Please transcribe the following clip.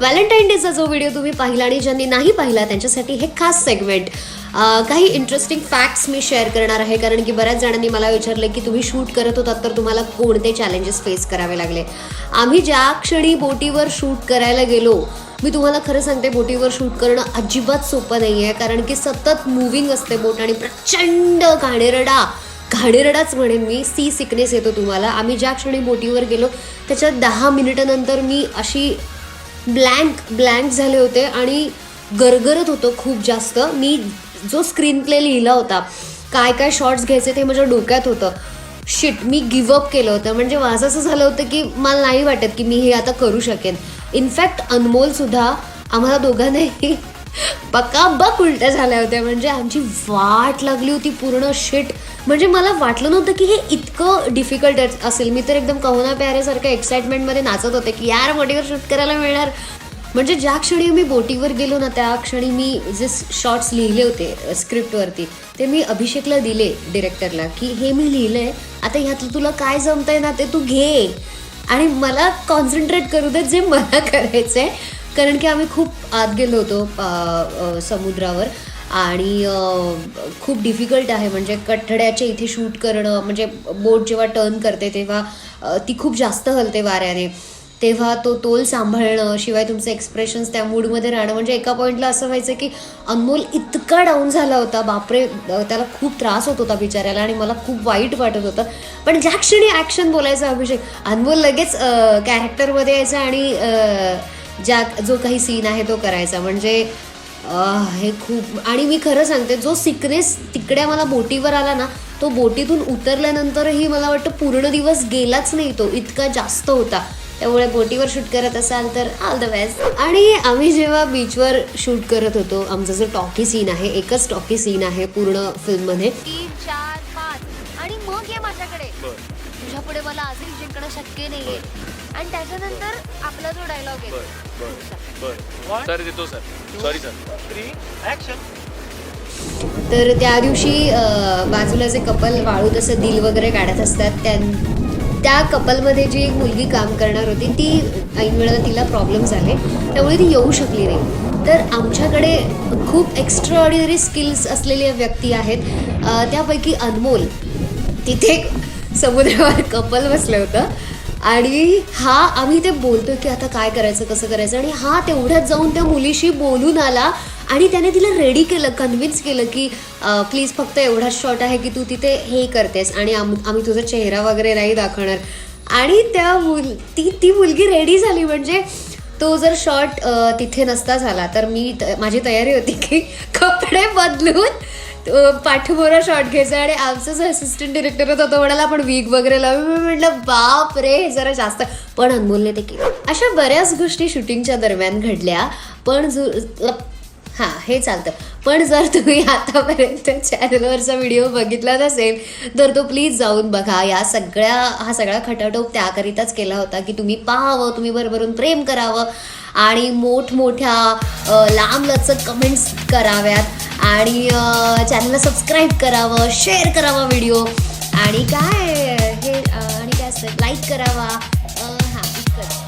Valentine डेचा जो video तुम्ही पाहिला आणि ज्यांनी नाही पाहिला त्यांच्यासाठी हे खास सेगमेंट काही इंटरेस्टिंग फॅक्ट्स मी शेअर करणार आहे कारण की बऱ्याच जणांनी मला विचारलं की तुम्ही शूट करत होतात तर तुम्हाला कोणते चॅलेंजेस फेस करावे लागले? आम्ही ज्या क्षणी बोटीवर शूट करायला गेलो मी तुम्हाला खरं सांगते बोटीवर शूट करणं अजिबात सोपं नाही आहे कारण की सतत मुव्हिंग असते बोट आणि प्रचंड घाणेरडा घाणेरडाच म्हणेन मी सी सिकनेस येतो तुम्हाला. आम्ही ज्या क्षणी बोटीवर गेलो त्याच्या दहा मिनिटानंतर मी अशी ब्लँक ब्लँक झाले होते आणि गरगरत होतो खूप जास्त. मी जो स्क्रीन प्ले लिहिला होता काय काय शॉर्ट्स घ्यायचे ते माझ्या डोक्यात होतं. शिट मी गिवअप केलं होतं. म्हणजे माझं असं झालं होतं की मला नाही वाटत की मी हे आता करू शकेन. इनफॅक्ट अनमोलसुद्धा आम्हाला दोघांनाही पकाबक उलट्या झाल्या होत्या. म्हणजे आमची वाट लागली होती पूर्ण शिट म्हणजे मला वाटलं नव्हतं की हे इतकं डिफिकल्ट असेल. मी तर एकदम कहुना प्यारेसारखं एक्साइटमेंटमध्ये नाचत होते की यार बोटीवर शूट करायला मिळणार. म्हणजे ज्या क्षणी मी बोटीवर गेलो ना त्या क्षणी मी जे शॉर्ट्स लिहिले होते स्क्रिप्टवरती ते मी अभिषेकला दिले डिरेक्टरला की हे मी लिहिलंय. आता ह्यातलं तुला काय जमतंय ना ते तू घे. आणि मला कॉन्सन्ट्रेट करू दे जे मला करायचं आहे कारण की आम्ही खूप आत गेलो होतो समुद्रावर. आणि खूप डिफिकल्ट आहे. म्हणजे कठड्याच्या इथे शूट करणं म्हणजे बोट जेव्हा टर्न करते तेव्हा ती खूप जास्त हलते वाऱ्याने. तेव्हा तो तोल सांभाळणं शिवाय तुमचं एक्सप्रेशन्स त्या मूडमध्ये राहणं म्हणजे एका पॉईंटला असं व्हायचं की अनमोल इतका डाऊन झाला होता. बापरे त्याला खूप त्रास होत होता बिचाऱ्याला आणि मला खूप वाईट वाटत होतं. पण ज्या क्षणी ॲक्शन बोलायचं अभिषेक अनमोल लगेच कॅरेक्टरमध्ये यायचा आणि ज्या जो काही सीन आहे तो करायचा. म्हणजे हे खूप आणि मी खरं सांगते जो सिकनेस तिकडे मला बोटीवर आला ना तो बोटीतून उतरल्यानंतरही मला वाटतं पूर्ण दिवस गेलाच नाही तो इतका जास्त होता. त्यामुळे बोटीवर शूट करत असाल तर ऑल द बेस्ट आणि आम्ही जेव्हा बीचवर शूट करत होतो आमचा जो टॉकी सीन आहे एकच टॉकी सीन आहे पूर्ण फिल्ममध्ये तीन चार पाच. आणि मग ये माझ्याकडे. तुझ्या पुढे मला आजही जिंकणं शक्य नाहीये. आणि त्याच्यानंतर आपला जो डायलॉग आहे. सर देतो sir sorry sir three action तर त्या दिवशी बाजूला जे कपल वाळूत असं दिल वगैरे काढत असतात त्या त्या कपलमध्ये जी एक मुलगी काम करणार होती ती ऐन वेळेला तिला प्रॉब्लेम झाले. त्यामुळे ती येऊ शकली नाही. तर आमच्याकडे खूप एक्स्ट्रा ऑर्डिनरी स्किल्स असलेल्या व्यक्ती आहेत. त्यापैकी अनमोल. तिथे समुद्रावर कपल बसलं होतं. आणि हा आम्ही ते बोलतोय की आता काय करायचं कसं करायचं आणि हा तेवढ्यात जाऊन त्या मुलीशी बोलून आला आणि त्याने तिला रेडी केलं कन्व्हिन्स केलं की प्लीज फक्त एवढाच शॉट आहे की तू तिथे हे करतेस आणि आम आम्ही तुझा चेहरा वगैरे नाही दाखवणार. आणि त्या मुल ती ती मुलगी रेडी झाली म्हणजे तो जर शॉट तिथे नसता झाला तर मी त- माझी तयारी होती की कपडे बदलून पाठीभोरा शॉट घ्यायचा आणि आमचा जो असिस्टंट डिरेक्टर होता तो म्हणाला आपण वीक वगैरे लावू. मी म्हटलं बाप रे हे जरा जास्त. पण अनमोलने ते केलं. अशा बऱ्याच गोष्टी शूटिंगच्या दरम्यान घडल्या. पण जो हां हे चालतं. पण जर तुम्ही आतापर्यंत चॅनलवरचा व्हिडिओ बघितला नसेल तर तो प्लीज जाऊन बघा. या सगळ्या हा सगळा खटाटोप त्याकरिताच केला होता की तुम्ही पाहावं तुम्ही भरभरून प्रेम करावं आणि मोठमोठ्या लांबलचक कमेंट्स कराव्यात आणि चॅनलला सबस्क्राईब करावं शेअर करावा व्हिडिओ. आणि काय? हे आणि काय असतं? लाईक करावा. हां इतकंच.